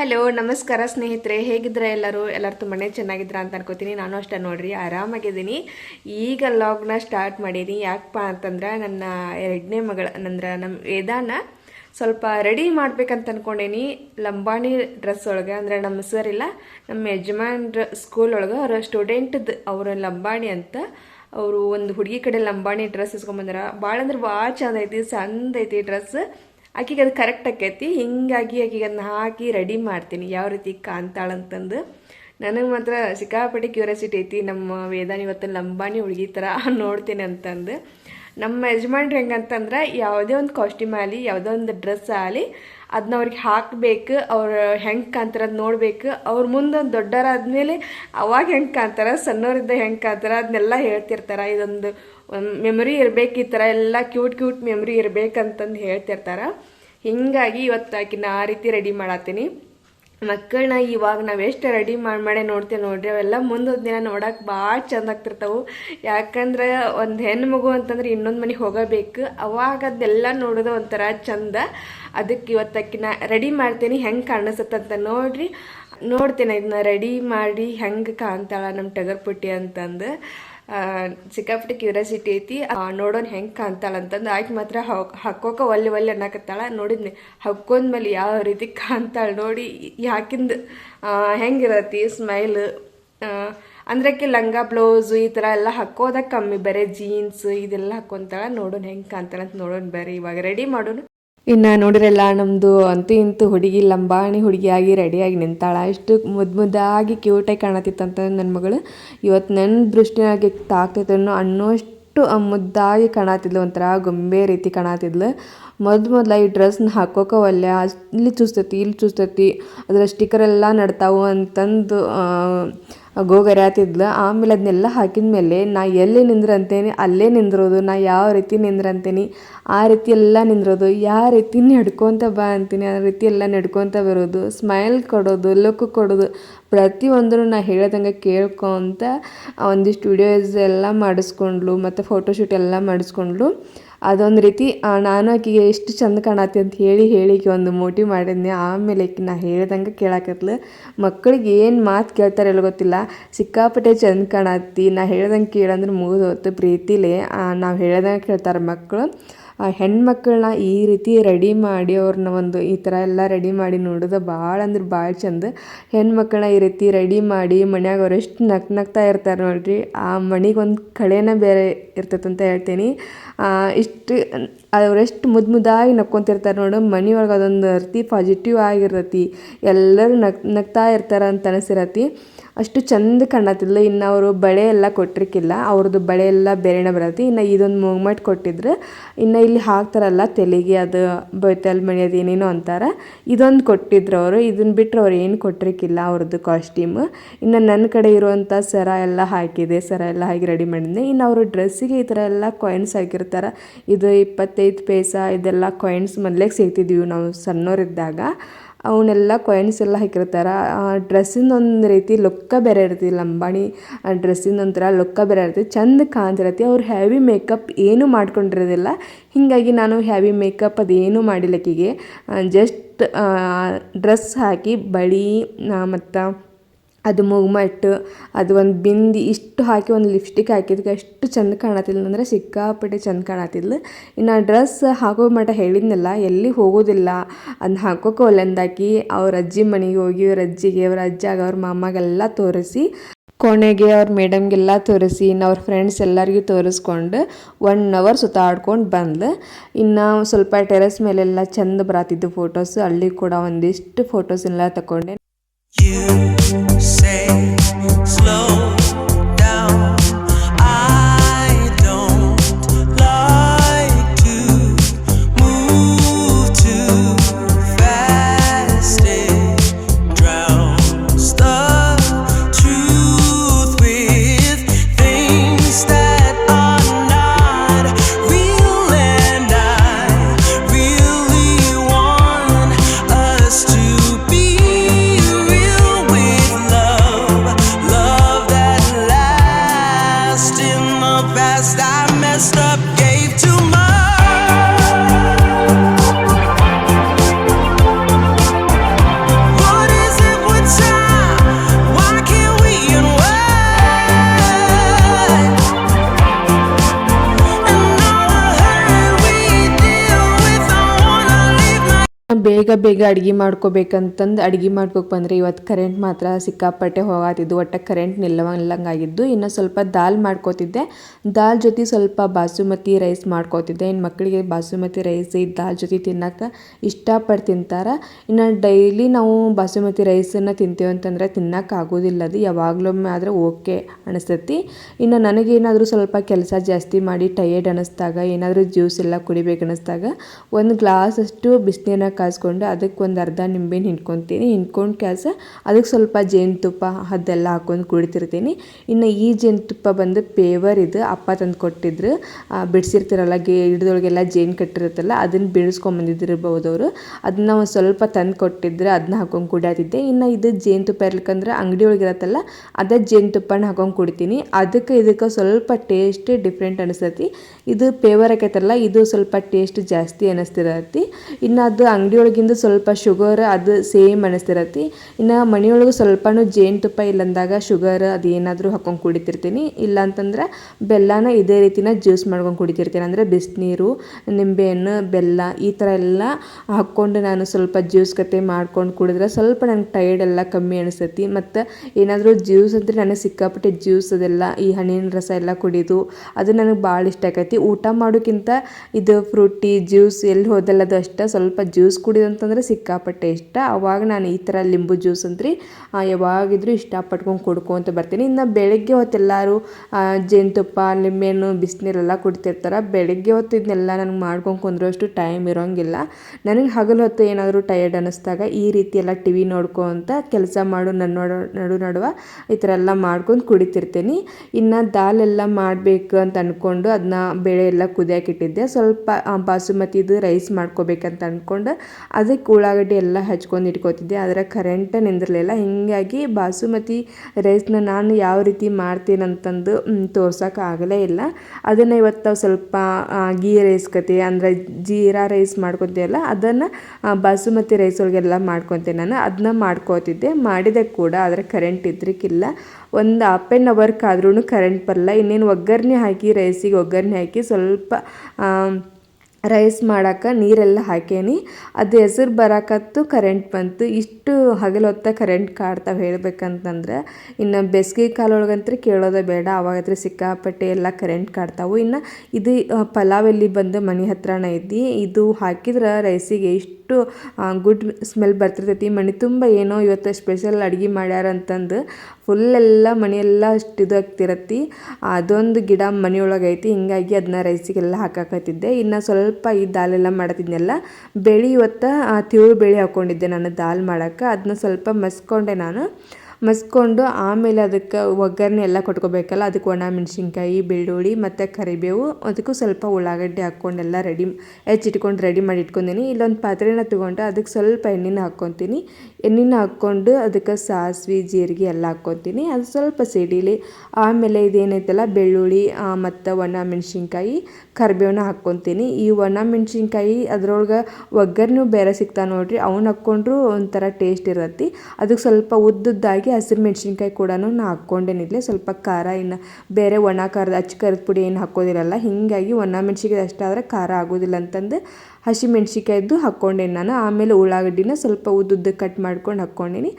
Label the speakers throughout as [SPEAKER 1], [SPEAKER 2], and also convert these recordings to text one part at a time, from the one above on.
[SPEAKER 1] Hello, ನಮಸ್ಕಾರ ಸ್ನೇಹಿತರೆ. ಹೇಗಿದ್ರೆ ಎಲ್ಲರೂ? ಎಲ್ಲರೂ ತುಂಬಾ ಚೆನ್ನಾಗಿದ್ರ ಅಂತ ಅನ್ಕೋತೀನಿ. ನಾನು ಅಷ್ಟೇ ನೋಡ್ರಿ, ಆರಾಮಾಗಿದ್ದೀನಿ. ಈಗ ಲಾಗ್ನ ಸ್ಟಾರ್ಟ್ ಮಾಡೀನಿ. ಯಾಕಪ್ಪ ಅಂತಂದ್ರೆ, ನನ್ನ ಎರಡನೇ ಮಗಳ ಅಂದ್ರೆ ನಮ್ಮ ವೇದಾನ ಸ್ವಲ್ಪ ರೆಡಿ ಮಾಡ್ಬೇಕಂತ ಅನ್ಕೊಂಡೇನಿ. ಲಂಬಾಣಿ ಡ್ರೆಸ್ ಒಳಗೆ, ಅಂದರೆ ನಮ್ಮ ಸರ್ ಇಲ್ಲ, ನಮ್ಮ ಯಜಮಾನ್ರ ಸ್ಕೂಲ್ ಒಳಗೆ, ಅವರ ಸ್ಟೂಡೆಂಟ್ದು ಅವರ ಲಂಬಾಣಿ ಅಂತ ಅವರು ಒಂದು ಹುಡುಗಿ ಕಡೆ ಲಂಬಾಣಿ ಡ್ರೆಸ್ ಇಸ್ಕೊಂಬಂದಾರ ಭಾಳ ಅಂದ್ರೆ ಭಾಳ ಚಂದ ಐತಿ ಸಣ್ಣ ಐತಿ ಡ್ರೆಸ್ ಆಕಿಗೆ ಅದು ಕರೆಕ್ಟ್ ಆಕೈತಿ. ಹಿಂಗಾಗಿ ಆಕೆಗೆ ಅದನ್ನ ಹಾಕಿ ರೆಡಿ ಮಾಡ್ತೀನಿ. ಯಾವ ರೀತಿ ಕಾಣ್ತಾಳಂತಂದು ನನಗೆ ಮಾತ್ರ ಸಿಕ್ಕಾಪಟ್ಟೆ ಕ್ಯೂರಿಯಾಸಿಟಿ ಐತಿ. ನಮ್ಮ ವೇದಾನಿ ಇವತ್ತು ಲಂಬಾಣಿ ಹುಡುಗಿ ಥರ ನೋಡ್ತೀನಿ ಅಂತಂದು. ನಮ್ಮ ಯಜಮಾನ್ರು ಹೆಂಗಂತಂದ್ರೆ ಯಾವುದೇ ಒಂದು ಕಾಸ್ಟ್ಯೂಮ್ ಆಗಲಿ, ಯಾವುದೇ ಒಂದು ಡ್ರೆಸ್ ಆಗಲಿ ಅದನ್ನ ಅವ್ರಿಗೆ ಹಾಕಬೇಕು, ಅವ್ರು ಹೆಂಗೆ ಕಾಣ್ತಾರೆ ಅದು ನೋಡಬೇಕು. ಅವ್ರ ಮುಂದೆ ಒಂದು ದೊಡ್ಡವರಾದ್ಮೇಲೆ ಅವಾಗ ಹೆಂಗೆ ಕಾಣ್ತಾರೆ ಸಣ್ಣವರಿದ್ದ ಹೆಂಗೆ ಕಾಣ್ತಾರೆ ಅದನ್ನೆಲ್ಲ ಹೇಳ್ತಿರ್ತಾರೆ. ಇದೊಂದು ಮೆಮೊರಿ ಇರಬೇಕು ಈ ಥರ ಎಲ್ಲ ಕ್ಯೂಟ್ ಕ್ಯೂಟ್ ಮೆಮೊರಿ ಇರಬೇಕಂತಂದು ಹೇಳ್ತಿರ್ತಾರೆ. ಹಿಂಗಾಗಿ ಇವತ್ತು ಆಕಿನ ಆ ರೀತಿ ರೆಡಿ ಮಾಡತ್ತೀನಿ ಮಕ್ಕಳನ್ನ ಇವಾಗ ನಾವು ಎಷ್ಟು ರೆಡಿ ಮಾಡಿ ಮಾಡೇ ನೋಡ್ತೇವೆ ನೋಡ್ರಿ, ಅವೆಲ್ಲ ಮುಂದೊಂದು ದಿನ ನೋಡಕ್ಕೆ ಭಾಳ ಚಂದ ಆಗ್ತಿರ್ತಾವೆ. ಯಾಕಂದ್ರೆ ಒಂದು ಹೆಣ್ಣು ಮಗು ಅಂತಂದ್ರೆ ಇನ್ನೊಂದು ಮನೆಗೆ ಹೋಗಬೇಕು. ಅವಾಗ ಅದೆಲ್ಲ ನೋಡೋದು ಒಂಥರ ಚಂದ. ಅದಕ್ಕೆ ಇವತ್ತಕ್ಕಿನ ರೆಡಿ ಮಾಡ್ತೀನಿ, ಹೆಂಗೆ ಕಾಣಿಸುತ್ತಂತ ನೋಡ್ರಿ. ನೋಡ್ತೇನೆ ಇದನ್ನ ರೆಡಿ ಮಾಡಿ ಹೆಂಗೆ ಕಾಣ್ತಾಳ ನಮ್ಮ ಟಗರ್ ಪುಟ್ಟಿ ಅಂತಂದು. ಸಿಕ್ಕಾಪಟ್ಟೆ ಕ್ಯೂರಿಯಾಸಿಟಿ ಐತಿ. ನೋಡೋಣ ಹೆಂಗೆ ಕಾಣ್ತಾಳ ಅಂತಂದು ಆಯ್ತು ಮಾತ್ರ ಹಾಕೋಕ ಒಲ್ಲೆ ಒಲ್ಲೆ ಅನ್ನಕತ್ತಾಳ. ನೋಡಿದ್ನಿ ಹಕ್ಕೊಂದ್ಮೇಲೆ ಯಾವ ರೀತಿ ಕಾಣ್ತಾಳೆ ನೋಡಿ, ಯಾಕಿಂದ ಹೆಂಗಿರತಿ ಸ್ಮೈಲ್ ಅಂದ್ರಕ್ಕೆ ಲಂಗ ಬ್ಲೌಸು ಈ ಥರ ಎಲ್ಲ ಹಾಕೋದಾಗ ಕಮ್ಮಿ. ಬರೀ ಜೀನ್ಸ್ ಇದೆಲ್ಲ ಹಾಕೊಂತಾಳ. ನೋಡೋಣ ಹೆಂಗೆ ಕಾಣ್ತಾಳ ಅಂತ ನೋಡೋಣ ಬೇರೆ ಇವಾಗ ರೆಡಿ ಮಾಡೋಣ ಇನ್ನು ನೋಡಿರಲ್ಲ ನಮ್ಮದು ಅಂತೂ ಇಂತೂ ಹುಡುಗಿ ಲಂಬಾಣಿ ಹುಡುಗಿಯಾಗಿ ರೆಡಿಯಾಗಿ ನಿಂತಾಳ. ಇಷ್ಟು ಮುದ್ದು ಮುದ್ದಾಗಿ ಕ್ಯೂಟಾಗಿ ಕಾಣತಿತ್ತಂತ ನನ್ನ ಮಗಳು. ಇವತ್ತು ನನ್ನ ದೃಷ್ಟಿನಾಗಿ ತಾಕ್ತೈತನ್ನೋ ಅನ್ನೋಷ್ಟು ಮುದ್ದಾಗಿ ಕಾಣತಿದ್ಲು ಒಂಥರ ಗೊಂಬೆ ರೀತಿ ಕಾಣತಿದ್ಲು. ಮೊದ್ ಮೊದ್ಲ ಈ ಡ್ರೆಸ್ನ ಹಾಕೋಕೆ ಒಲ್ಲೆ ಇಲ್ಲಿ ಚೂಸ್ತೈತಿ ಇಲ್ಲಿ ಚೂಸ್ತೈತಿ ಅದರ ಸ್ಟಿಕರ್ ಎಲ್ಲ ನಡ್ತಾವು ಅಂತಂದು ಗೋಗರ್ಯಾತಿದ್ಲು ಆಮೇಲೆ ಅದನ್ನೆಲ್ಲ ಹಾಕಿದ ಮೇಲೆ, ನಾ ಎಲ್ಲಿ ನಿಂದ್ರಂತೇನೆ, ಅಲ್ಲೇ ನಿಂದಿರೋದು, ನಾ ಯಾವ ರೀತಿ ನಿಂದ್ರಂತೇನೆ, ಆ ರೀತಿ ಎಲ್ಲ ನಿಂದ್ರೋದು ಯಾವ ರೀತಿ ನಡ್ಕೊತ ಬಾ ಅಂತೀನಿ, ಆ ರೀತಿ ಎಲ್ಲ ನಡ್ಕೊತ ಬರೋದು ಸ್ಮೈಲ್ ಕೊಡೋದು ಲುಕ್ ಕೊಡೋದು, ಪ್ರತಿಯೊಂದನ್ನು ನಾ ಹೇಳ್ದಂಗೆ ಕೇಳ್ಕೊತ ಒಂದಿಷ್ಟು ವಿಡಿಯೋಸ್ ಎಲ್ಲ ಮಾಡಿಸ್ಕೊಂಡ್ಲು ಮತ್ತು ಫೋಟೋಶೂಟ್ ಎಲ್ಲ ಮಾಡಿಸ್ಕೊಂಡ್ಲು ಅದೊಂದು ರೀತಿ ನಾನು ಆಕಿಗೆ ಎಷ್ಟು ಚಂದ ಕಾಣತ್ತೆ ಅಂತ ಹೇಳಿ ಹೇಳಿ ಒಂದು ಮೋಟಿವ್ ಮಾಡಿದ್ನಿ. ಆಮೇಲೆ ಆಕೆ ನಾ ಹೇಳ್ದಂಗೆ ಕೇಳಾಕತ್ಲು. ಮಕ್ಕಳಿಗೆ ಏನು ಮಾತು ಕೇಳ್ತಾರೆ ಎಲ್ಲ ಗೊತ್ತಿಲ್ಲ. ಸಿಕ್ಕಾಪಟ್ಟೆ ಚಂದ ಕಾಣತ್ತಿ. ನಾ ಹೇಳ್ದಂಗೆ ಕೇಳಂದ್ರೆ ಮುಗಿದು ಹೊತ್ತು ಪ್ರೀತಿಲೇ ನಾವು ಹೇಳ್ದಂಗೆ ಕೇಳ್ತಾರೆ ಮಕ್ಕಳು. ಹೆಣ್ಮಕ್ಳನ್ನ ಈ ರೀತಿ ರೆಡಿ ಮಾಡಿ ಅವ್ರನ್ನ ಒಂದು ಈ ಥರ ಎಲ್ಲ ರೆಡಿ ಮಾಡಿ ನೋಡೋದು ಭಾಳ ಅಂದ್ರೆ ಭಾಳ ಚಂದ. ಹೆಣ್ಮಕ್ಳನ್ನ ಈ ರೀತಿ ರೆಡಿ ಮಾಡಿ ಮನ್ಯಾಗ ಅವ್ರು ಎಷ್ಟು ನಕ್ ನಗ್ತಾ ಇರ್ತಾರೆ ನೋಡಿರಿ. ಆ ಮಣಿಗೊಂದು ಕಳೆನೇ ಬೇರೆ ಇರ್ತೈತೆ ಅಂತ ಹೇಳ್ತೀನಿ. ಆ, ಇಷ್ಟು ಅವರೆಷ್ಟು ಮುದ್ದು ಮುದ್ದಾಗಿ ನಕ್ಕೊಂತಿರ್ತಾರೆ ನೋಡು ಮನೆ ಒಳಗೆ ಅದೊಂದು ಅರ್ತಿ ಪಾಸಿಟಿವ್ ಆಗಿರ್ತೈತಿ. ಎಲ್ಲರೂ ನಗ್ ನಗ್ತಾ ಇರ್ತಾರೆ ಅಂತ ಅನಿಸಿರತಿ ಅಷ್ಟು ಚಂದ ಕಾಣತ್ತಿಲ್ಲ ಇನ್ನು ಅವರು ಬಳೆ ಎಲ್ಲ ಕೊಟ್ಟಿರ್ಕಿಲ್ಲ. ಅವ್ರದ್ದು ಬಳೆ ಎಲ್ಲ ಬೇರೆನೇ ಬರತಿ ಇನ್ನು ಇದೊಂದು ಮೂಮೆಂಟ್ ಕೊಟ್ಟಿದ್ರು. ಇನ್ನು ಇಲ್ಲಿ ಹಾಕ್ತಾರಲ್ಲ ತೆಲಿಗೆ, ಅದು ಬೈತಲ್ ಮಣಿ, ಅದು ಏನೇನೋ ಅಂತಾರೆ. ಇದೊಂದು ಕೊಟ್ಟಿದ್ರು ಅವರು. ಇದನ್ನು ಬಿಟ್ಟರೆ ಅವ್ರು ಏನು ಕೊಟ್ಟಿರ್ಕಿಲ್ಲ ಅವ್ರದ್ದು ಕಾಸ್ಟ್ಯೂಮ್ ಇನ್ನು ನನ್ನ ಕಡೆ ಇರುವಂಥ ಸರ ಎಲ್ಲ ಹಾಕಿದೆ. ಸರ ಎಲ್ಲ ಹಾಕಿ ರೆಡಿ ಮಾಡಿದ್ದೆ ಇನ್ನು ಅವರು ಡ್ರೆಸ್ಸಿಗೆ ಈ ಥರ ಎಲ್ಲ ಕಾಯಿನ್ಸ್ ಹಾಕಿರ್ತಾರೆ. ಇದು ಇಪ್ಪತ್ತೈದು ಪೈಸ ಇದೆಲ್ಲ ಕಾಯಿನ್ಸ್ ಮೊದಲೇ ಸಿಗ್ತಿದ್ವಿ ನಾವು ಸಣ್ಣವರಿದ್ದಾಗ. ಅವನ್ನೆಲ್ಲ ಕಾಯಿನ್ಸ್ ಎಲ್ಲ ಹಾಕಿರ್ತಾರೆ. ಡ್ರೆಸ್ಸಿಂದ ಒಂದು ರೀತಿ ಲುಕ್ಕ ಬೇರೆ ಇರ್ತೈತಿ ಲಂಬಾಣಿ ಡ್ರೆಸ್ಸಿಂದ ಒಂಥರ ಲುಕ್ಕ ಬೇರೆ ಇರ್ತೈತಿ ಚಂದ ಕಾಣ್ತಿರತ್ತೆ. ಅವ್ರು ಹ್ಯಾವಿ ಮೇಕಪ್ ಏನೂ ಮಾಡ್ಕೊಂಡಿರೋದಿಲ್ಲ. ಹೀಗಾಗಿ ನಾನು ಹ್ಯಾವಿ ಮೇಕಪ್ ಅದೇನು ಮಾಡಿಲ್ಲಕ್ಕಿಗೆ ಜಸ್ಟ್ ಡ್ರೆಸ್ ಹಾಕಿ, ಬಳಿ ಮತ್ತು ಅದು ಮೂಗ್ಮಟ್ಟು ಅದು ಒಂದು ಬಿಂದಿ, ಇಷ್ಟು ಹಾಕಿ ಒಂದು ಲಿಪ್ಸ್ಟಿಕ್ ಹಾಕಿದ್ಕೆ ಎಷ್ಟು ಚಂದ ಕಾಣತಿಲ್ಲ ಅಂದರೆ ಸಿಕ್ಕಾಪಟ್ಟೆ ಚಂದ ಕಾಣತ್ತಿಲ್ಲ ಇನ್ನು ಡ್ರೆಸ್ ಹಾಕೋ ಮಟ್ಟ ಹೇಳಿದ್ನಲ್ಲ, ಎಲ್ಲಿ ಹೋಗೋದಿಲ್ಲ. ಅದನ್ನ ಹಾಕೋಕೆ ಒಲ್ಲೆಂದಾಕಿ ಅವ್ರ ಅಜ್ಜಿ ಮನೆಗೆ ಹೋಗಿ, ಅವ್ರ ಅಜ್ಜಿಗೆ, ಅವ್ರ ಅಜ್ಜಾಗ, ಅವ್ರ ಮಾಮಾಗೆಲ್ಲ ತೋರಿಸಿ, ಕೊನೆಗೆ ಅವ್ರ ಮೇಡಮ್ಗೆಲ್ಲ ತೋರಿಸಿ ಇನ್ನು ಅವ್ರ ಫ್ರೆಂಡ್ಸ್ ಎಲ್ಲರಿಗೂ ತೋರಿಸ್ಕೊಂಡು ಒನ್ ಅವರ್ ಸುತ್ತಾಡ್ಕೊಂಡು ಬಂದ್ಲು. ಇನ್ನು ಸ್ವಲ್ಪ ಟೆರೆಸ್ ಮೇಲೆಲ್ಲ ಚಂದ ಬರತ್ತಿದ್ದು ಫೋಟೋಸ್ ಅಲ್ಲಿ ಕೂಡ ಒಂದಿಷ್ಟು ಫೋಟೋಸ್ ಎಲ್ಲ ತಗೊಂಡೆ
[SPEAKER 2] You say
[SPEAKER 1] ಬೇಗ ಬೇಗ ಅಡುಗೆ ಮಾಡ್ಕೋಬೇಕಂತಂದು ಅಡುಗೆ ಮಾಡ್ಕೋಕೆ ಬಂದರೆ ಇವತ್ತು ಕರೆಂಟ್ ಮಾತ್ರ ಸಿಕ್ಕಾಪಟ್ಟೆ ಹೋಗಾತಿದ್ದು ಒಟ್ಟು ಕರೆಂಟ್ ನಿಲ್ಲವಂಗಿಲ್ಲಂಗಾಗಿದ್ದು ಇನ್ನು ಸ್ವಲ್ಪ ದಾಲ್ ಮಾಡ್ಕೋತಿದ್ದೆ. ದಾಲ್ ಜೊತೆ ಸ್ವಲ್ಪ ಬಾಸುಮತಿ ರೈಸ್ ಮಾಡ್ಕೋತಿದ್ದೆ. ಇನ್ನು ಮಕ್ಕಳಿಗೆ ಬಾಸುಮತಿ ರೈಸ್ ಈ ದಾಲ್ ಜೊತೆ ತಿನ್ನಕ್ಕೆ ಇಷ್ಟಪಟ್ಟು ತಿಂತಾರೆ. ಇನ್ನು ಡೈಲಿ ನಾವು ಬಾಸುಮತಿ ರೈಸನ್ನು ತಿಂತೀವಿ ಅಂತಂದರೆ ತಿನ್ನಕ್ಕಾಗೋದಿಲ್ಲ ಅದು ಯಾವಾಗಲೊಮ್ಮೆ ಆದರೆ ಓಕೆ ಅನಿಸ್ತತಿ. ಇನ್ನು ನನಗೇನಾದರೂ ಸ್ವಲ್ಪ ಕೆಲಸ ಜಾಸ್ತಿ ಮಾಡಿ ಟಯರ್ಡ್ ಅನ್ನಿಸ್ದಾಗ ಏನಾದರೂ ಜ್ಯೂಸ್ ಎಲ್ಲ ಕುಡಿಬೇಕು ಅನ್ನಿಸ್ದಾಗ ಒಂದು ಗ್ಲಾಸ್ ಅಷ್ಟು ಬಿಸಿನೀರನ್ನ ಕಾಯಿಸ್ಕೊಂಡು ಅದಕ್ಕೆ ಒಂದು ಅರ್ಧ ನಿಂಬೆಹಣ್ಣು ಹಿಂಡ್ಕೊತೀನಿ. ಹಿಂಡ್ಕೊಂಡು ಕ್ಯಾಸ ಅದಕ್ಕೆ ಸ್ವಲ್ಪ ಜೇನುತುಪ್ಪ ಅದೆಲ್ಲ ಹಾಕೊಂಡು ಕುಡಿತಿರ್ತೀನಿ. ಇನ್ನು ಈ ಜೇನುತುಪ್ಪ ಬಂದು ಪೇವರ್ ಇದು ಅಪ್ಪ ತಂದು ಕೊಟ್ಟಿದ್ರು. ಬಿಡಿಸಿರ್ತಿರಲ್ಲ, ಗೇ ಹಿಡ್ದೊಳಗೆಲ್ಲ ಜೇನು ಕಟ್ಟಿರುತ್ತಲ್ಲ, ಅದನ್ನು ಬಿಡಿಸ್ಕೊಂಬಂದಿದ್ದಿರ್ಬೋದು ಅವರು ಅದನ್ನ ಒಂದು ಸ್ವಲ್ಪ ತಂದು ಕೊಟ್ಟಿದ್ರೆ ಅದನ್ನ ಹಾಕೊಂಡು ಕುಡಿಯತ್ತಿದ್ದೆ. ಇನ್ನು ಇದು ಜೇನುತುಪ್ಪ ಇರ್ಲಿಕ್ಕಂದ್ರೆ ಅಂಗಡಿ ಒಳಗೆ ಇರತ್ತಲ್ಲ, ಅದೇ ಜೇನುತುಪ್ಪನ ಹಾಕೊಂಡು ಕುಡಿತೀನಿ. ಅದಕ್ಕೆ ಇದಕ್ಕೆ ಸ್ವಲ್ಪ ಟೇಸ್ಟ್ ಡಿಫ್ರೆಂಟ್ ಅನಿಸ್ತೈತಿ. ಇದು ಪೇವರ್ ಆಕೈತಲ್ಲ, ಇದು ಸ್ವಲ್ಪ ಟೇಸ್ಟ್ ಜಾಸ್ತಿ ಅನ್ನಿಸ್ತಿರತ್ತಿ ಇನ್ನು ಅದು ಅಂಗಡಿ ಒಳಗಿಂದ ಸ್ವಲ್ಪ ಶುಗರ್ ಅದು ಸೇಮ್ ಅನ್ನಿಸ್ತಿರತ್ತಿ ಇನ್ನು ಮನೆಯೊಳಗೆ ಸ್ವಲ್ಪನೂ ಜೇನುತುಪ್ಪ ಇಲ್ಲಂದಾಗ ಶುಗರ್ ಅದು ಏನಾದರೂ ಹಾಕೊಂಡು ಕುಡಿತಿರ್ತೀನಿ. ಇಲ್ಲಾಂತಂದ್ರೆ ಬೆಲ್ಲನ ಇದೇ ರೀತಿನ ಜ್ಯೂಸ್ ಮಾಡ್ಕೊಂಡು ಕುಡಿತಿರ್ತೀನಿ. ಅಂದರೆ ಬಿಸಿನೀರು, ನಿಂಬೆಹಣ್ಣು, ಬೆಲ್ಲ ಈ ಥರ ಎಲ್ಲ ಹಾಕ್ಕೊಂಡು ನಾನು ಸ್ವಲ್ಪ ಜ್ಯೂಸ್ ಕತೆ ಮಾಡ್ಕೊಂಡು ಕುಡಿದ್ರೆ ಸ್ವಲ್ಪ ನಂಗೆ ಟೈರ್ಡ್ ಎಲ್ಲ ಕಮ್ಮಿ ಅನಿಸ್ತೈತಿ ಮತ್ತು ಏನಾದರೂ ಜ್ಯೂಸ್ ಅಂದರೆ ನನಗೆ ಸಿಕ್ಕಾಪಟ್ಟೆ ಜ್ಯೂಸ್ ಅದೆಲ್ಲ, ಈ ಹಣ್ಣಿನ ರಸ ಎಲ್ಲ ಕುಡಿದು ಅದು ನನಗೆ ಭಾಳ ಇಷ್ಟ ಆಕೈತಿ. ಊಟ ಮಾಡೋಕ್ಕಿಂತ ಇದು ಫ್ರೂಟಿ ಜ್ಯೂಸ್ ಎಲ್ಲಿ ಹೋದಲ್ಲ ಅದು ಅಷ್ಟೇ ಸ್ವಲ್ಪ ಜ್ಯೂಸ್ ಕುಡಿಯೋದಂತಂದ್ರೆ ಸಿಕ್ಕಾಪಟ್ಟೆ ಇಷ್ಟ. ಅವಾಗ ನಾನು ಈ ಥರ ಲಿಂಬು ಜ್ಯೂಸ್ ಅಂತ್ರಿ ಯಾವಾಗಿದ್ರೂ ಇಷ್ಟಪಟ್ಕೊಂಡು ಕುಡ್ಕೊಂತ ಬರ್ತೀನಿ. ಇನ್ನು ಬೆಳಗ್ಗೆ ಹೊತ್ತು ಎಲ್ಲರೂ ಜೇನುತುಪ್ಪ, ಲಿಂಬೆಹಣ್ಣು, ಬಿಸಿನೀರೆಲ್ಲ ಕುಡ್ತಿರ್ತಾರೆ. ಬೆಳಗ್ಗೆ ಹೊತ್ತು ಇದನ್ನೆಲ್ಲ ನನಗೆ ಮಾಡ್ಕೊಂಡು ಕುಂದ್ರೋಷ್ಟು ಟೈಮ್ ಇರೋಂಗಿಲ್ಲ. ನನಗೆ ಹಗಲು ಹೊತ್ತು ಏನಾದರೂ ಟಯರ್ಡ್ ಅನ್ನಿಸ್ದಾಗ ಈ ರೀತಿ ಎಲ್ಲ ಟಿ ವಿ ಅಂತ ಕೆಲಸ ಮಾಡು ನನ್ನ ನೋಡೋ, ನಡು ನಡುವ ಈ ಥರ ಎಲ್ಲ ಮಾಡ್ಕೊಂಡು ಕುಡಿತಿರ್ತೀನಿ. ಇನ್ನು ದಾಲ್ ಎಲ್ಲ ಮಾಡಬೇಕು ಅಂತ ಅಂದ್ಕೊಂಡು ಅದನ್ನ ಬೇಳೆ ಎಲ್ಲ ಕುದಿಯಾಕಿಟ್ಟಿದ್ದೆ ಸ್ವಲ್ಪ ಬಾಸುಮತಿದು ರೈಸ್ ಮಾಡ್ಕೋಬೇಕಂತ ಅಂದ್ಕೊಂಡು ಅದಕ್ಕೆ ಉಳ್ಳಾಗಡ್ಡಿ ಎಲ್ಲ ಹಚ್ಕೊಂಡು ಇಟ್ಕೋತಿದ್ದೆ. ಆದರೆ ಕರೆಂಟ್ ನಿಂದಿರಲಿಲ್ಲ. ಹೀಗಾಗಿ ಬಾಸುಮತಿ ರೈಸ್ನ ನಾನು ಯಾವ ರೀತಿ ಮಾಡ್ತೀನಂತಂದು ತೋರ್ಸೋಕೆ ಆಗಲೇ ಇಲ್ಲ. ಅದನ್ನು ಇವತ್ತು ಸ್ವಲ್ಪ ಗೀ ರೈಸ್ ಕತೆ, ಅಂದರೆ ಜೀರಾ ರೈಸ್ ಮಾಡ್ಕೊತೀವಲ್ಲ ಅದನ್ನು ಬಾಸುಮತಿ ರೈಸ್ ಒಳಗೆಲ್ಲ ಮಾಡ್ಕೊತೀನಿ ನಾನು. ಅದನ್ನ ಮಾಡ್ಕೋತಿದ್ದೆ. ಮಾಡಿದೆ ಕೂಡ, ಆದರೆ ಕರೆಂಟ್ ಇದ್ರಿಕ್ಕಿಲ್ಲ ಒಂದು ಹಾಫ್ ಆ್ಯನ್ ಅವರ್ಕ್ ಆದ್ರೂ ಕರೆಂಟ್ ಬರಲ್ಲ. ಇನ್ನೇನು ಒಗ್ಗರಣೆ ಹಾಕಿ ರೈಸಿಗೆ ಒಗ್ಗರಣೆ ಹಾಕಿ ಸ್ವಲ್ಪ ರೈಸ್ ಮಾಡಕ್ಕೆ ನೀರೆಲ್ಲ ಹಾಕೇನಿ. ಅದು ಹೆಸರು ಬರಕತ್ತು ಕರೆಂಟ್ ಬಂತು. ಇಷ್ಟು ಹಗಲೊತ್ತ ಕರೆಂಟ್ ಕಾಡ್ತಾವೆ ಹೇಳ್ಬೇಕಂತಂದ್ರೆ, ಇನ್ನು ಬೇಸಿಗೆ ಕಾಲೊಳಗಂತೂ ಕೇಳೋದೇ ಬೇಡ. ಅವಾಗತ್ರ ಸಿಕ್ಕಾಪಟ್ಟೆ ಎಲ್ಲ ಕರೆಂಟ್ ಕಾಡ್ತಾವೆ. ಇನ್ನು ಇದು ಪಲಾವ್ ಎಲ್ಲಿ ಬಂದು ಮನೆ ಹತ್ರನೇ ಇದ್ದು ಇದು ಹಾಕಿದ್ರೆ ರೈಸಿಗೆ ಇಷ್ಟು ಗುಡ್ ಸ್ಮೆಲ್ ಬರ್ತಿರ್ತೈತಿ. ಮನೆ ತುಂಬ ಏನೋ ಇವತ್ತು ಸ್ಪೆಷಲ್ ಅಡುಗೆ ಮಾಡ್ಯಾರ ಅಂತಂದು ಫುಲ್ಲೆಲ್ಲ ಮನೆಯೆಲ್ಲ ಅಷ್ಟು ಇದು ಆಗ್ತಿರತ್ತಿ. ಅದೊಂದು ಗಿಡ ಮನೆಯೊಳಗೆ ಐತಿ. ಹಿಂಗಾಗಿ ಅದನ್ನ ರೈಸಿಗೆಲ್ಲ ಹಾಕಾಕತ್ತಿದ್ದೆ. ಇನ್ನು ಸ್ವಲ್ಪ ಈ ದಾಲೆಲ್ಲ ಮಾಡತ್ತಿದ್ನೆಲ್ಲ, ಬೆಳೆ ಇವತ್ತು ತಿಳು ಬೇಳೆ ಹಾಕ್ಕೊಂಡಿದ್ದೆ ನಾನು ದಾಲ್ ಮಾಡೋಕ್ಕೆ. ಅದನ್ನ ಸ್ವಲ್ಪ ಮಸ್ಕೊಂಡೆ ನಾನು. ಮಸ್ಕೊಂಡು ಆಮೇಲೆ ಅದಕ್ಕೆ ಒಗ್ಗರಣೆ ಎಲ್ಲ ಕೊಟ್ಕೋಬೇಕಲ್ಲ, ಅದಕ್ಕೆ ಒಣ ಮೆಣಸಿನ್ಕಾಯಿ, ಬೆಳ್ಳುಳ್ಳಿ ಮತ್ತು ಕರಿಬೇವು, ಅದಕ್ಕೂ ಸ್ವಲ್ಪ ಉಳ್ಳಾಗಡ್ಡಿ ಹಾಕ್ಕೊಂಡೆಲ್ಲ ರೆಡಿ ಹೆಚ್ಚಿಟ್ಕೊಂಡು ರೆಡಿ ಮಾಡಿ ಇಟ್ಕೊಂಡೀನಿ. ಇಲ್ಲೊಂದು ಪಾತ್ರೆನ ತೊಗೊಂಡು ಅದಕ್ಕೆ ಸ್ವಲ್ಪ ಎಣ್ಣೆನ ಹಾಕ್ಕೊತೀನಿ. ಎಣ್ಣೆನ ಹಾಕ್ಕೊಂಡು ಅದಕ್ಕೆ ಸಾಸಿವೆ, ಜೀರಿಗೆ ಎಲ್ಲ ಹಾಕ್ಕೊತೀನಿ. ಅದು ಸ್ವಲ್ಪ ಸಿಡಿಲಿ. ಆಮೇಲೆ ಇದೇನೈತಲ್ಲ, ಬೆಳ್ಳುಳ್ಳಿ ಮತ್ತು ಒಣ ಮೆಣಸಿನ್ಕಾಯಿ ಕರಿಬೇವನ್ನ ಹಾಕ್ಕೊತೀನಿ. ಈ ಒಣ ಮೆಣಸಿನ್ಕಾಯಿ ಅದ್ರೊಳಗೆ ಒಗ್ಗರಣೆ ಬೇರೆ ಸಿಗ್ತಾವೆ ನೋಡ್ರಿ ಅವನ್ನ ಹಾಕ್ಕೊಂಡ್ರು ಒಂಥರ ಟೇಸ್ಟ್ ಇರತ್ತೆ. ಅದಕ್ಕೆ ಸ್ವಲ್ಪ ಉದ್ದುದ್ದಾಗಿ ಹಸಿರು ಮೆಣಸಿನ್ಕಾಯಿ ಕೂಡ ನಾನು ಹಾಕ್ಕೊಂಡೇನಿಲ್ಲ ಸ್ವಲ್ಪ ಖಾರ ಇನ್ನು ಬೇರೆ ಒಣ ಖಾರದ, ಅಚ್ಚ ಖಾರದ ಪುಡಿ ಏನು ಹಾಕೋದಿರಲ್ಲ, ಹೀಗಾಗಿ ಒಣ ಮೆಣಸಿನ್ಕಾಯಿ ಅಷ್ಟಾದ್ರೆ ಖಾರ ಆಗೋದಿಲ್ಲ ಅಂತಂದು ಹಸಿ ಮೆಣಸಿನ್ಕಾಯ್ದು ಹಾಕ್ಕೊಂಡೇನಿ ನಾನು. ಆಮೇಲೆ ಉಳ್ಳಾಗಡ್ಡಿನ ಸ್ವಲ್ಪ ಉದ್ದುದ್ದ ಕಟ್ ಮಾಡ್ಕೊಂಡು ಹಾಕ್ಕೊಂಡೀನಿ.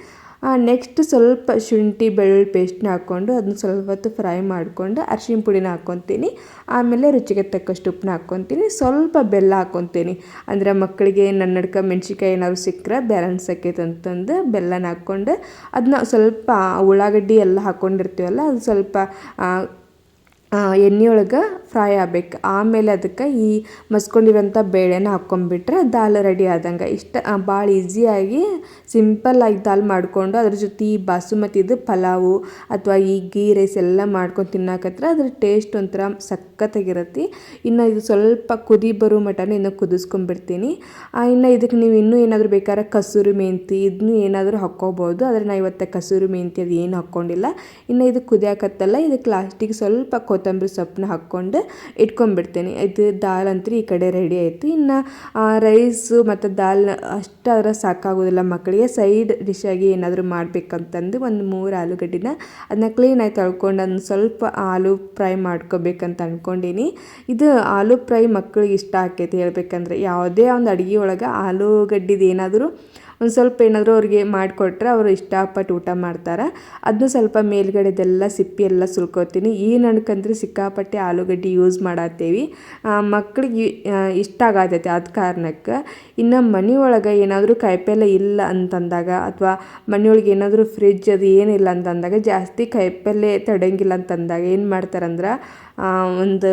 [SPEAKER 1] ನೆಕ್ಸ್ಟ್ ಸ್ವಲ್ಪ ಶುಂಠಿ, ಬೆಳ್ಳುಳ್ಳಿ ಪೇಸ್ಟ್ನ ಹಾಕ್ಕೊಂಡು ಅದನ್ನ ಸ್ವಲ್ಪ ಹೊತ್ತು ಫ್ರೈ ಮಾಡಿಕೊಂಡು ಅರ್ಶಿಣ ಪುಡಿನ ಹಾಕ್ಕೊತೀನಿ. ಆಮೇಲೆ ರುಚಿಗೆ ತಕ್ಕಷ್ಟು ಉಪ್ಪನ್ನ ಹಾಕ್ಕೊತೀನಿ. ಸ್ವಲ್ಪ ಬೆಲ್ಲ ಹಾಕ್ಕೊತೀನಿ. ಅಂದರೆ ಮಕ್ಕಳಿಗೆ ನನ್ನಡ್ಕ ಮೆಣ್ಸಿನ್ಕಾಯಿ ಏನಾದ್ರು ಸಿಕ್ಕರೆ ಬ್ಯಾಲೆನ್ಸ್ ಆಕೈತೆ ಅಂತಂದು ಬೆಲ್ಲನ ಹಾಕ್ಕೊಂಡು ಅದನ್ನ ಸ್ವಲ್ಪ ಉಳ್ಳಾಗಡ್ಡಿ ಎಲ್ಲ ಹಾಕ್ಕೊಂಡಿರ್ತೀವಲ್ಲ, ಅದು ಸ್ವಲ್ಪ ಎಣ್ಣೆ ಎಣ್ಣೆಯೊಳಗೆ ಫ್ರೈ ಆಗ್ಬೇಕು. ಆಮೇಲೆ ಅದಕ್ಕೆ ಈ ಮಸ್ಕೊಂಡಿರೋಂಥ ಬೇಳೆನ ಹಾಕ್ಕೊಂಡ್ಬಿಟ್ರೆ ದಾಲ್ ರೆಡಿ ಆದಂಗೆ. ಇಷ್ಟ ಭಾಳ ಈಸಿಯಾಗಿ ಸಿಂಪಲ್ಲಾಗಿ ದಾಲ್ ಮಾಡಿಕೊಂಡು ಅದ್ರ ಜೊತೆ ಈ ಬಾಸುಮತಿದು ಪಲಾವು ಅಥವಾ ಈ ಗೀ ರೈಸ್ ಎಲ್ಲ ಮಾಡ್ಕೊಂಡು ತಿನ್ನಕತ್ರ ಅದ್ರ ಟೇಸ್ಟ್ ಒಂಥರ ಸಖತ್ತಾಗಿರತ್ತೆ. ಇನ್ನು ಇದು ಸ್ವಲ್ಪ ಕುದಿ ಬರೋ ಮಟನ ಇನ್ನು ಕುದಿಸ್ಕೊಂಡ್ಬಿಡ್ತೀನಿ ಇನ್ನು ಇದಕ್ಕೆ ನೀವು ಇನ್ನೂ ಏನಾದರೂ ಬೇಕಾದ್ರೆ ಕಸೂರಿ ಮೆಂತಿ ಇದನ್ನು ಏನಾದರೂ ಹಾಕ್ಕೋಬೋದು. ಆದರೆ ನಾ ಇವತ್ತು ಕಸೂರಿ ಮೆಂತಿ ಅದು ಏನು ಹಾಕ್ಕೊಂಡಿಲ್ಲ. ಇನ್ನು ಇದು ಕುದಿಯಾಕತ್ತಲ್ಲ, ಇದಕ್ಕೆ ಲಾಸ್ಟಿಗೆ ಸ್ವಲ್ಪ ಕೊತ್ತಂಬರಿ ಸೊಪ್ಪನ್ನ ಹಾಕ್ಕೊಂಡು ಇಟ್ಕೊಂಡ್ಬಿಡ್ತೀನಿ. ಇದು ದಾಲ್ ಅಂತೂ ಈ ಕಡೆ ರೆಡಿ ಆಯಿತು. ಇನ್ನು ರೈಸು ಮತ್ತು ದಾಲ್ ಅಷ್ಟಾದ್ರೆ ಸಾಕಾಗೋದಿಲ್ಲ ಮಕ್ಕಳಿಗೆ. ಸೈಡ್ ಡಿಶಾಗಿ ಏನಾದರೂ ಮಾಡಬೇಕಂತಂದು ಒಂದು ಮೂರು ಆಲೂಗಡ್ಡಿನ ಅದನ್ನ ಕ್ಲೀನಾಗಿ ತೊಳ್ಕೊಂಡು ಅದನ್ನ ಸ್ವಲ್ಪ ಆಲೂ ಫ್ರೈ ಮಾಡ್ಕೋಬೇಕಂತ ಅಂದ್ಕೊಂಡೀನಿ ಇದು ಆಲೂ ಫ್ರೈ ಮಕ್ಕಳಿಗೆ ಇಷ್ಟ ಆಕೈತಿ ಹೇಳ್ಬೇಕಂದ್ರೆ. ಯಾವುದೇ ಒಂದು ಅಡುಗೆ ಒಳಗೆ ಆಲೂಗಡ್ಡಿದು ಏನಾದರೂ ಒಂದು ಸ್ವಲ್ಪ ಏನಾದರೂ ಅವ್ರಿಗೆ ಮಾಡಿಕೊಟ್ರೆ ಅವರು ಇಷ್ಟಪಟ್ಟು ಊಟ ಮಾಡ್ತಾರೆ. ಅದನ್ನು ಸ್ವಲ್ಪ ಮೇಲ್ಗಡೆದೆಲ್ಲ ಸಿಪ್ಪಿ ಎಲ್ಲ ಸುಲ್ಕೋತೀನಿ. ಏನು ಅನ್ಕಂದ್ರೆ ಸಿಕ್ಕಾಪಟ್ಟೆ ಆಲೂಗಡ್ಡೆ ಯೂಸ್ ಮಾಡತ್ತೇವಿ. ಮಕ್ಳಿಗೆ ಇಷ್ಟ ಆಗತೈತಿ ಆದ ಕಾರಣಕ್ಕೆ. ಇನ್ನು ಮನೆ ಒಳಗೆ ಏನಾದರೂ ಕಾಯಿಪಲ್ಲೆ ಇಲ್ಲ ಅಂತಂದಾಗ ಅಥವಾ ಮನೆಯೊಳಗೆ ಏನಾದರೂ ಫ್ರಿಜ್ ಅದು ಏನಿಲ್ಲ ಅಂತಂದಾಗ ಜಾಸ್ತಿ ಕಾಯಿಪಲ್ಲೆ ತಡಂಗಿಲ್ಲ ಅಂತಂದಾಗ ಏನು ಮಾಡ್ತಾರಂದ್ರೆ ಒಂದು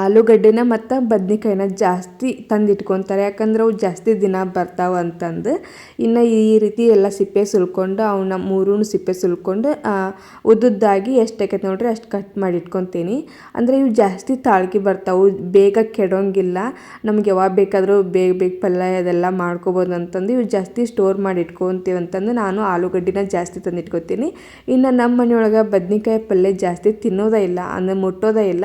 [SPEAKER 1] ಆಲೂಗಡ್ಡೆನ ಮತ್ತು ಬದ್ನೆಕಾಯಿನ ಜಾಸ್ತಿ ತಂದಿಟ್ಕೊತಾರೆ. ಯಾಕಂದ್ರೆ ಅವು ಜಾಸ್ತಿ ದಿನ ಬರ್ತಾವೆ ಅಂತಂದು. ಇನ್ನು ಈ ರೀತಿ ಎಲ್ಲ ಸಿಪ್ಪೆ ಸುಲ್ಕೊಂಡು ಅವನ್ನ ಮೂರೂ ಸಿಪ್ಪೆ ಸುಲ್ಕೊಂಡು ಉದ್ದುದ್ದಾಗಿ ಎಷ್ಟು ಆಕೈತೆ ನೋಡ್ರಿ ಅಷ್ಟು ಕಟ್ ಮಾಡಿ ಇಟ್ಕೊತೀನಿ ಅಂದರೆ ಇವು ಜಾಸ್ತಿ ತಾಳ್ಕಿ ಬರ್ತಾವೆ, ಬೇಗ ಕೆಡೋಂಗಿಲ್ಲ. ನಮ್ಗೆ ಯಾವಾಗ ಬೇಕಾದರೂ ಬೇಗ ಬೇಗ ಪಲ್ಯ ಅದೆಲ್ಲ ಮಾಡ್ಕೋಬೋದು ಅಂತಂದು ಇವು ಜಾಸ್ತಿ ಸ್ಟೋರ್ ಮಾಡಿ ಇಟ್ಕೊತೀವಿ ಅಂತಂದು ನಾನು ಆಲೂಗಡ್ಡಿನ ಜಾಸ್ತಿ ತಂದಿಟ್ಕೊತೀನಿ. ಇನ್ನು ನಮ್ಮ ಮನೆಯೊಳಗೆ ಬದ್ನೆಕಾಯಿ ಪಲ್ಯ ಜಾಸ್ತಿ ತಿನ್ನೋದೇ ಇಲ್ಲ, ಅಂದರೆ ಮುಟ್ಟೋದೇ ಇಲ್ಲ.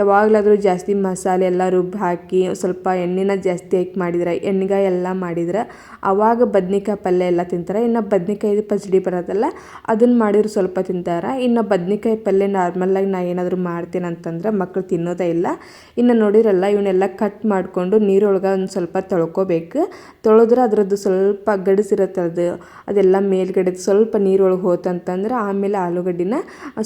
[SPEAKER 1] ಯಾವಾಗಲಾದರೂ ಜಾಸ್ತಿ ಮಸಾಲೆ ಎಲ್ಲ ರುಬ್ಬಿ ಹಾಕಿ ಸ್ವಲ್ಪ ಎಣ್ಣೆನ ಜಾಸ್ತಿ ಹಾಕಿ ಮಾಡಿದ್ರೆ ಎಣ್ಣೆಗಾಯಿ ಎಲ್ಲ ಮಾಡಿದ್ರೆ ಆವಾಗ ಬದ್ನೆಕಾಯಿ ಪಲ್ಯ ಎಲ್ಲ ತಿಂತಾರೆ. ಇನ್ನು ಬದ್ನೆಕಾಯಿದು ಪಚಡಿ ಬರೋದಲ್ಲ ಅದನ್ನು ಮಾಡಿದ್ರೆ ಸ್ವಲ್ಪ ತಿಂತಾರೆ. ಇನ್ನು ಬದ್ನೆಕಾಯಿ ಪಲ್ಯ ನಾರ್ಮಲ್ಲಾಗಿ ನಾ ಏನಾದರೂ ಮಾಡ್ತೀನಿ ಅಂತಂದ್ರೆ ಮಕ್ಕಳು ತಿನ್ನೋದೇ ಇಲ್ಲ. ಇನ್ನು ನೋಡಿರಲ್ಲ ಇವನ್ನೆಲ್ಲ ಕಟ್ ಮಾಡಿಕೊಂಡು ನೀರೊಳಗೆ ಒಂದು ಸ್ವಲ್ಪ ತೊಳ್ಕೊಬೇಕು. ತೊಳೆದ್ರೆ ಅದರದ್ದು ಸ್ವಲ್ಪ ಗಡಿಸಿರುತ್ತೆ ಅದು. ಅದೆಲ್ಲ ಮೇಲ್ಗಡೆ ಸ್ವಲ್ಪ ನೀರೊಳಗೆ ಹೋತಂತಂದ್ರೆ ಆಮೇಲೆ ಆಲೂಗಡ್ಡಿನ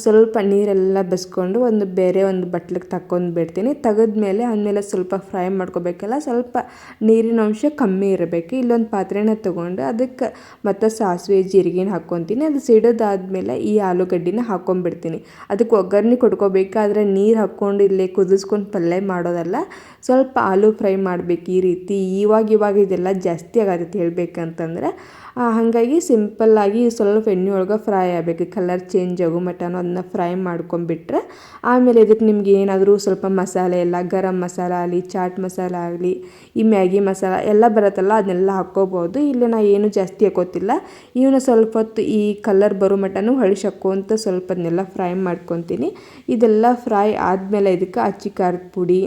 [SPEAKER 1] ಸ್ವಲ್ಪ ನೀರೆಲ್ಲ ಬಸ್ಕೊಂಡು ಒಂದು ಬೇರೆ ಒಂದು ಬಟ್ಲಿಗೆ ತಕ್ಕೊಂಡು ಬಿಡ್ತೀನಿ. ತೆಗೆದ್ಮೇಲೆ ಆಮೇಲೆ ಸ್ವಲ್ಪ ಫ್ರೈ ಮಾಡ್ಕೋಬೇಕಲ್ಲ, ಸ್ವಲ್ಪ ನೀರಿನ ಅಂಶ ಕಮ್ಮಿ ಇರಬೇಕು. ಇಲ್ಲೊಂದು ಪಾತ್ರೆನ ತೊಗೊಂಡು ಅದಕ್ಕೆ ಮತ್ತು ಸಾಸಿವೆ, ಜೀರಿಗೆನ ಹಾಕ್ಕೊತೀನಿ. ಅದು ಸಿಡೋದಾದ್ಮೇಲೆ ಈ ಆಲೂಗಡ್ಡಿನ ಹಾಕ್ಕೊಂಬಿಡ್ತೀನಿ. ಅದಕ್ಕೆ ಒಗ್ಗರಣೆ ಕೊಡ್ಕೋಬೇಕಾದ್ರೆ ನೀರು ಹಾಕ್ಕೊಂಡು ಇಲ್ಲೇ ಕುದಿಸ್ಕೊಂಡು ಪಲ್ಯ ಮಾಡೋದಲ್ಲ, ಸ್ವಲ್ಪ ಆಲೂ ಫ್ರೈ ಮಾಡಬೇಕು ಈ ರೀತಿ. ಇವಾಗ ಇವಾಗ ಇದೆಲ್ಲ ಜಾಸ್ತಿ ಆಗತ್ತೆ ಹೇಳ್ಬೇಕಂತಂದ್ರೆ ಹಾಗಾಗಿ ಸಿಂಪಲ್ಲಾಗಿ ಸ್ವಲ್ಪ ಎಣ್ಣೆ ಒಳಗೆ ಫ್ರೈ ಆಗಬೇಕು. ಕಲರ್ ಚೇಂಜ್ ಆಗೋ ಮಟನು ಅದನ್ನ ಫ್ರೈ ಮಾಡ್ಕೊಂಬಿಟ್ರೆ ಆಮೇಲೆ ಇದಕ್ಕೆ ನಿಮ್ಗೆ ಏನಾದರೂ ಸ್ವಲ್ಪ ಮಸಾಲೆ ಎಲ್ಲ, ಗರಂ ಮಸಾಲ ಆಗಲಿ, ಚಾಟ್ ಮಸಾಲ ಆಗಲಿ, ಈ ಮ್ಯಾಗಿ ಮಸಾಲ ಎಲ್ಲ ಬರುತ್ತಲ್ಲ, ಅದನ್ನೆಲ್ಲ ಹಾಕ್ಕೋಬೋದು. ಇಲ್ಲಿ ನಾ ಏನು ಜಾಸ್ತಿ ಹಾಕೋತಿಲ್ಲ. ಇವನ್ನ ಸ್ವಲ್ಪ ಹೊತ್ತು ಈ ಕಲರ್ ಬರೋ ಮಟನು ಹೊಳಿಸಿ ಹಾಕ್ಕೊಂತ ಸ್ವಲ್ಪ ಅದನ್ನೆಲ್ಲ ಫ್ರೈ ಮಾಡ್ಕೊತೀನಿ. ಇದೆಲ್ಲ ಫ್ರೈ ಆದಮೇಲೆ ಇದಕ್ಕೆ ಅಚ್ಚಿ ಖಾರದ ಪುಡಿ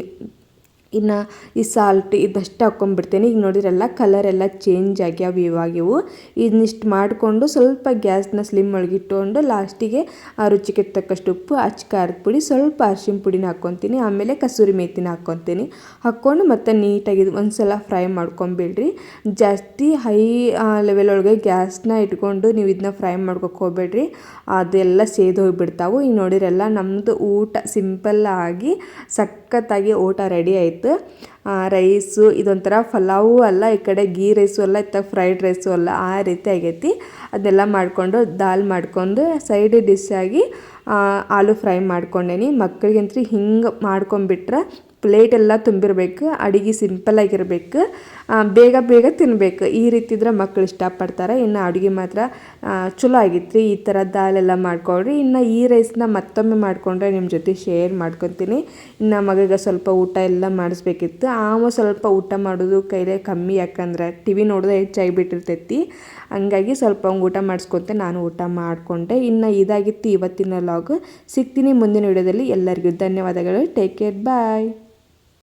[SPEAKER 1] ಇನ್ನು ಈ ಸಾಲ್ಟ್ ಇದಷ್ಟು ಹಾಕ್ಕೊಂಬಿಡ್ತೀನಿ ಈಗ ನೋಡಿದ್ರೆಲ್ಲ ಕಲರ್ ಎಲ್ಲ ಚೇಂಜ್ ಆಗ್ಯಾವ ಇವಾಗ ಇವು ಇದನ್ನಿಷ್ಟು ಮಾಡಿಕೊಂಡು ಸ್ವಲ್ಪ ಗ್ಯಾಸ್ನ ಸ್ಲಿಮ್ ಒಳಗೆ ಇಟ್ಕೊಂಡು ಲಾಸ್ಟಿಗೆ ಆ ರುಚಿಗೆ ತಕ್ಕಷ್ಟು ಉಪ್ಪು ಅಚ್ಚ ಖಾರದ ಪುಡಿ, ಸ್ವಲ್ಪ ಅರ್ಶಿನ ಪುಡಿನ ಹಾಕ್ಕೊತೀನಿ ಆಮೇಲೆ ಕಸೂರಿ ಮೇಥಿನ ಹಾಕ್ಕೊತೀನಿ ಹಾಕ್ಕೊಂಡು ಮತ್ತೆ ನೀಟಾಗಿ ಒಂದು ಸಲ ಫ್ರೈ ಮಾಡ್ಕೊಂಬಿಡ್ರಿ. ಜಾಸ್ತಿ ಹೈ ಲೆವೆಲ್ ಒಳಗೆ ಗ್ಯಾಸ್ನ ಇಟ್ಕೊಂಡು ನೀವು ಇದನ್ನ ಫ್ರೈ ಮಾಡ್ಕೊಕ್ಕೆ ಹೋಗ್ಬೇಡ್ರಿ. ಅದೆಲ್ಲ ಸೇದು ಹೋಗಿಬಿಡ್ತಾವೆ. ಈಗ ನೋಡಿರೆಲ್ಲ ನಮ್ಮದು ಊಟ ಸಿಂಪಲ್ ಆಗಿ ಸಖತ್ತಾಗಿ ಊಟ ರೆಡಿ ಆಯಿತು. ರೈಸು ಇದೊಂಥರ ಪಲಾವು ಅಲ್ಲ, ಈ ಕಡೆ ಗೀ ರೈಸು ಅಲ್ಲ ಇತ್ತ ಫ್ರೈಡ್ ರೈಸು ಅಲ್ಲ ಆ ರೀತಿ ಆಗೈತಿ. ಅದೆಲ್ಲ ಮಾಡಿಕೊಂಡು ದಾಲ್ ಮಾಡ್ಕೊಂಡು ಸೈಡ್ ಡಿಶ್ ಆಗಿ ಆಲೂ ಫ್ರೈ ಮಾಡ್ಕೊಂಡೇನಿ. ಮಕ್ಕಳಿಗಂತೂ ಹಿಂಗೆ ಮಾಡ್ಕೊಂಬಿಟ್ರೆ ಪ್ಲೇಟ್ ಎಲ್ಲ ತುಂಬಿರಬೇಕು, ಅಡುಗೆ ಸಿಂಪಲ್ಲಾಗಿರಬೇಕು ಬೇಗ ಬೇಗ ತಿನ್ನಬೇಕು ಈ ರೀತಿ ಇದ್ರೆ ಮಕ್ಕಳು ಇಷ್ಟಪಡ್ತಾರೆ. ಇನ್ನು ಅಡುಗೆ ಮಾತ್ರ ಚಲೋ ಆಗಿತ್ತು. ಈ ಥರ ದಾಲೆಲ್ಲ ಮಾಡ್ಕೊಳ್ರಿ. ಇನ್ನು ಈ ರೈಸ್ನ ಮತ್ತೊಮ್ಮೆ ಮಾಡಿಕೊಂಡ್ರೆ ನಿಮ್ಮ ಜೊತೆ ಶೇರ್ ಮಾಡ್ಕೊತೀನಿ. ಇನ್ನು ಮಗಗೆ ಸ್ವಲ್ಪ ಊಟ ಎಲ್ಲ ಮಾಡಿಸ್ಬೇಕಿತ್ತು. ಆಮ ಸ್ವಲ್ಪ ಊಟ ಮಾಡೋದು ಕೈಲೇ ಕಮ್ಮಿ, ಯಾಕಂದ್ರೆ ಟಿ ವಿ ಹೆಚ್ಚಾಗಿ ಬಿಟ್ಟಿರ್ತೈತಿ. ಹಂಗಾಗಿ ಸ್ವಲ್ಪ ಊಟ ಮಾಡಿಸ್ಕೊತೆ, ನಾನು ಊಟ ಮಾಡಿಕೊಂಡೆ. ಇನ್ನು ಇದಾಗಿತ್ತು ಇವತ್ತಿನ ಲಾಗ್ ಸಿಗ್ತೀನಿ ಮುಂದಿನ ವಿಡಿಯೋದಲ್ಲಿ ಎಲ್ಲರಿಗೂ ಧನ್ಯವಾದಗಳು. Take care bye